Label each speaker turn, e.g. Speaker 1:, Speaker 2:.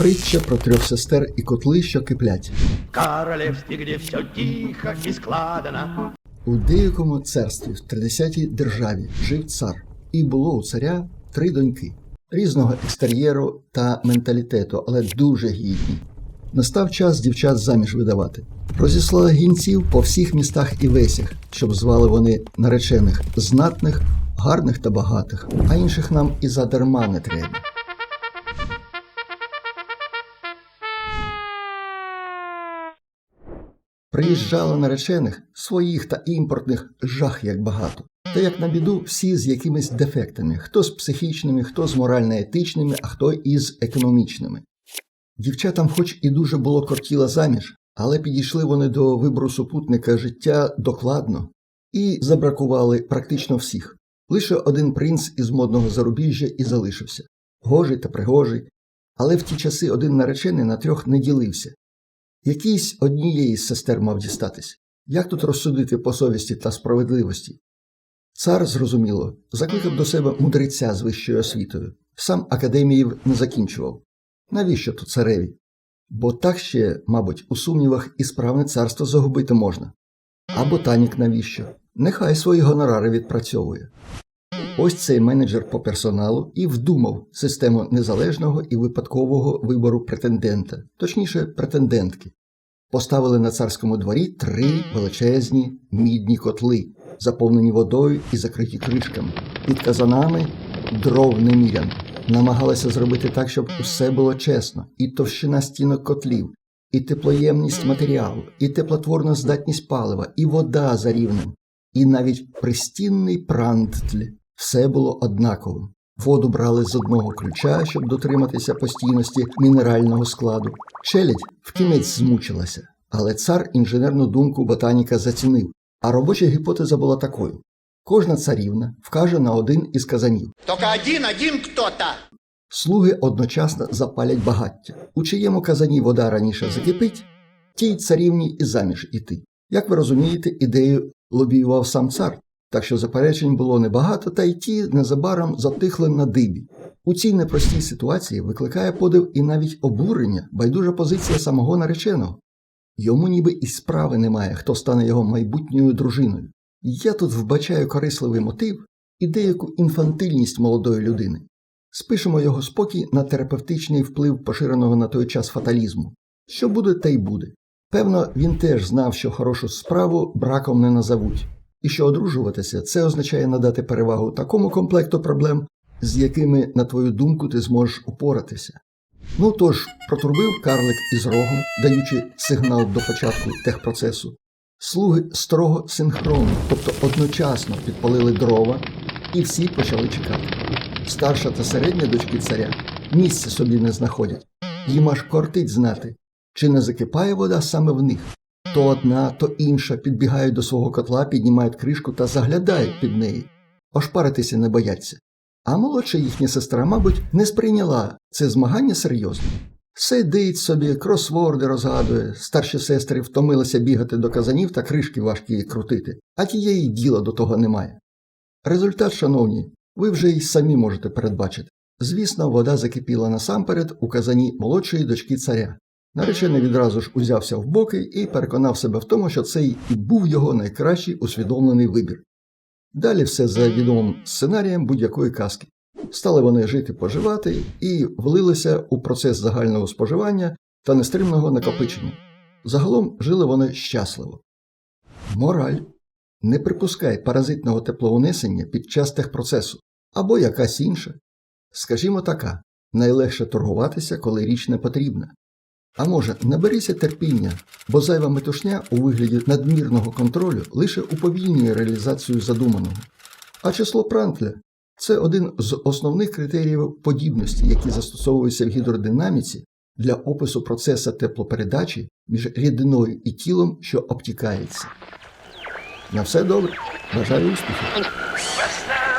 Speaker 1: Притча про трьох сестер і котли, що киплять.
Speaker 2: В королевстве, где все тихо и складно.
Speaker 1: У деякому царстві, в 30-й державі, жив цар, і було у царя три доньки різного екстер'єру та менталітету, але дуже гідні. Настав час дівчат заміж видавати. Розіслали гінців по всіх містах і весях, щоб звали вони наречених знатних, гарних та багатих, а інших нам і задарма не треба. Приїжджало наречених, своїх та імпортних жах як багато. Та як на біду, всі з якимись дефектами, хто з психічними, хто з морально-етичними, а хто із економічними. Дівчатам, хоч і дуже було кортіло заміж, але підійшли вони до вибору супутника життя докладно і забракували практично всіх. Лише один принц із модного зарубіжжя і залишився гожий та пригожий, але в ті часи один наречений на трьох не ділився. Якийсь однієї з сестер мав дістатись. Як тут розсудити по совісті та справедливості? Цар, зрозуміло, закликав до себе мудреця з вищою освітою, сам академіїв не закінчував. Навіщо то цареві? Бо так ще, мабуть, у сумнівах і справне царство загубити можна. А ботанік навіщо? Нехай свої гонорари відпрацьовує. Ось цей менеджер по персоналу і вдумав систему незалежного і випадкового вибору претендента, точніше, претендентки. Поставили на царському дворі три величезні мідні котли, заповнені водою і закриті кришками. Під казанами дров немірян. Намагалися зробити так, щоб усе було чесно, і товщина стінок котлів, і теплоємність матеріалу, і теплотворна здатність палива, і вода за рівнем, і навіть пристінний прантль. Все було однаковим. Воду брали з одного ключа, щоб дотриматися постійності мінерального складу. Челядь вкінець змучилася, але цар інженерну думку ботаніка зацінив, а робоча гіпотеза була такою: кожна царівна вкаже на один із казанів.
Speaker 3: Только один-один кто-то.
Speaker 1: Слуги одночасно запалять багаття. У чиєму казані вода раніше закипить, тій царівні і заміж іти. Як ви розумієте, ідею лобіював сам цар, так що заперечень було небагато, та й ті незабаром затихли на дибі. У цій непростій ситуації викликає подив і навіть обурення, байдужа позиція самого нареченого. Йому ніби і справи немає, хто стане його майбутньою дружиною. Я тут вбачаю корисливий мотив і деяку інфантильність молодої людини. Спишемо його спокій на терапевтичний вплив поширеного на той час фаталізму. Що буде, те й буде. Певно, він теж знав, що хорошу справу браком не назовуть, і що одружуватися це означає надати перевагу такому комплекту проблем, з якими, на твою думку, ти зможеш упоратися. Ну тож, протрубив карлик із рогом, даючи сигнал до початку техпроцесу. Слуги строго синхронно, тобто одночасно підпалили дрова, і всі почали чекати. Старша та середня дочки царя місця собі не знаходять. Їм аж кортить знати, чи не закипає вода саме в них. То одна, то інша підбігають до свого котла, піднімають кришку та заглядають під неї. Ошпаритися не бояться. А молодша їхня сестра, мабуть, не сприйняла це змагання серйозно. Сидить собі, кросворди розгадує, старші сестри втомилися бігати до казанів та кришки важкі крутити, а тієї діла до того немає. Результат, шановні, ви вже й самі можете передбачити. Звісно, вода закипіла насамперед у казані молодшої дочки царя. Наречений відразу ж узявся в боки і переконав себе в тому, що це і був його найкращий усвідомлений вибір. Далі все за відомим сценарієм будь-якої казки. Стали вони жити поживати і влилися у процес загального споживання та нестримного накопичення. Загалом жили вони щасливо. Мораль. Не припускай паразитного теплоунесення під час техпроцесу або якась інша. Скажімо така, найлегше торгуватися, коли річ не потрібна. А може, наберися терпіння, бо зайва метушня у вигляді надмірного контролю лише уповільнює реалізацію задуманого. А число прантля це один з основних критеріїв подібності, які застосовуються в гідродинаміці для опису процесу теплопередачі між рідиною і тілом, що обтікається. На все добре. Бажаю.
Speaker 2: Весна